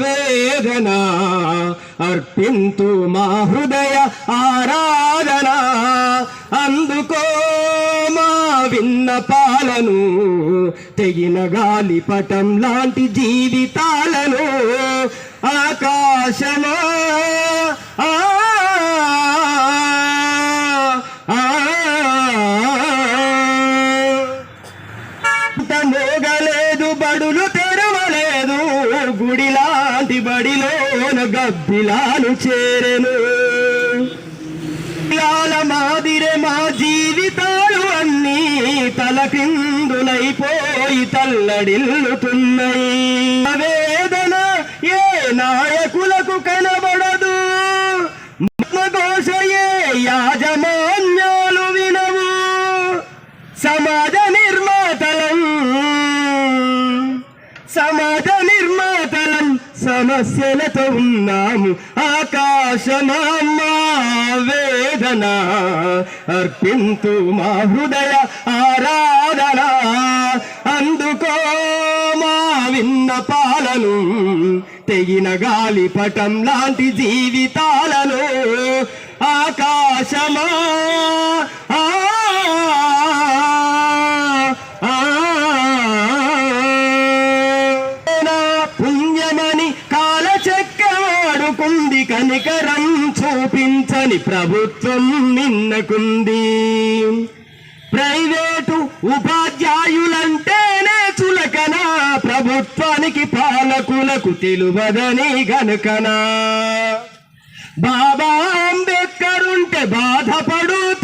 వేదన అర్పింతు మా హృదయ ఆరాధన. అందుకో మా విన్నపాలను తెగిన గాలిపటం లాంటి జీవితాలను ఆకాశమా బడిలోన గబ్బిలాలు చేరెను. పిల్లాల మాదిరే మా జీవితాలు అన్నీ తలకిందులైపోయి తల్లడిల్లుతున్నాయి. వేదన ఏ నాయకులకు కనబడదు. ఘోష యాజమాన్యాలు వినవు. సమాజ నిర్మాతలం సమ సమస్యలతో ఉన్నాము. ఆకాశమామ్మ వేదన. అర్పింతు మా హృదయ ఆరాధన. అందుకో మా విన్నపాలను తెగిన గాలిపటం లాంటి జీవితాలను. ఆకాశమా కనికరం చూపించని ప్రభుత్వం నిన్నకుంది. ప్రైవేటు ఉపాధ్యాయులంటేనే చులకన ప్రభుత్వానికి పాలకులకు తెలువదని గనుకనా? బాబా అంబేద్కర్ ఉంటే బాధపడుతుండునేమో.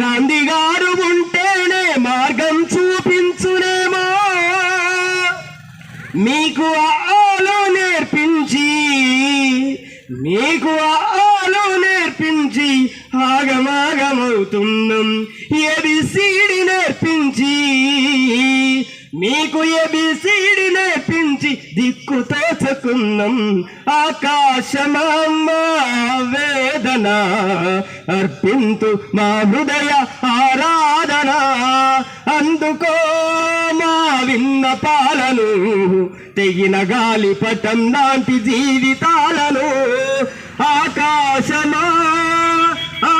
గాంధీ మీకు ఆలు నేర్పించి ఆగమాగమవుతున్నాం ఏబిసిడి నేర్పించి మీకు ఏబిసిడి నేర్పించి దిక్కు తోచుకున్నాం ఆకాశమమ్మ వేదన అర్పింతు మా హృదయ ఆరాధన. అందుకో మా విన్నపాలను తెగిన గాలిపటం లాంటి జీవితాలను ఆకాశమా ఆ,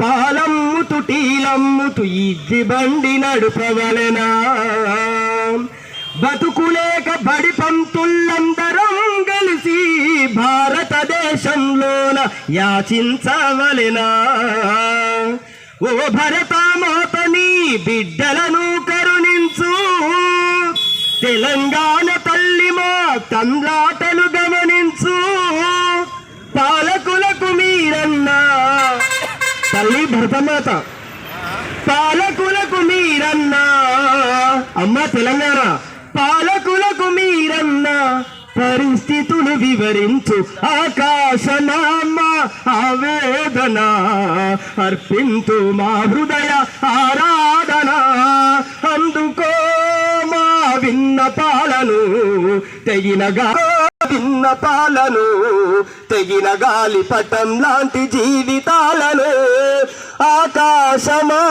పాలమ్ముతు టీలమ్ముతు ఇజ్జి బండి నడుపవలనా? బతుకులేక బడి పంతులందరం కలిసి భారతదేశంలోన యాచించవలెనా? ఓ భరతమాతని బిడ్డలను కరుణించు. తెలంగాణ తల్లి మా తండ్రాటలు గమనించు. పాలకులకు మీరన్నా. తల్లి భరతమాత పాలకులకు మీరన్నా. అమ్మ తెలంగాణ పాలకులకు మీరన్న పరిస్థితులు వివరించు. ఆకాశనామ ఆవేదన అర్పింతు మా హృదయ ఆరాధన. అందుకో మా విన్నపాలను తెగినగా విన్నపాలను తెగిన గాలిపటం లాంటి జీవితాలను ఆకాశమా.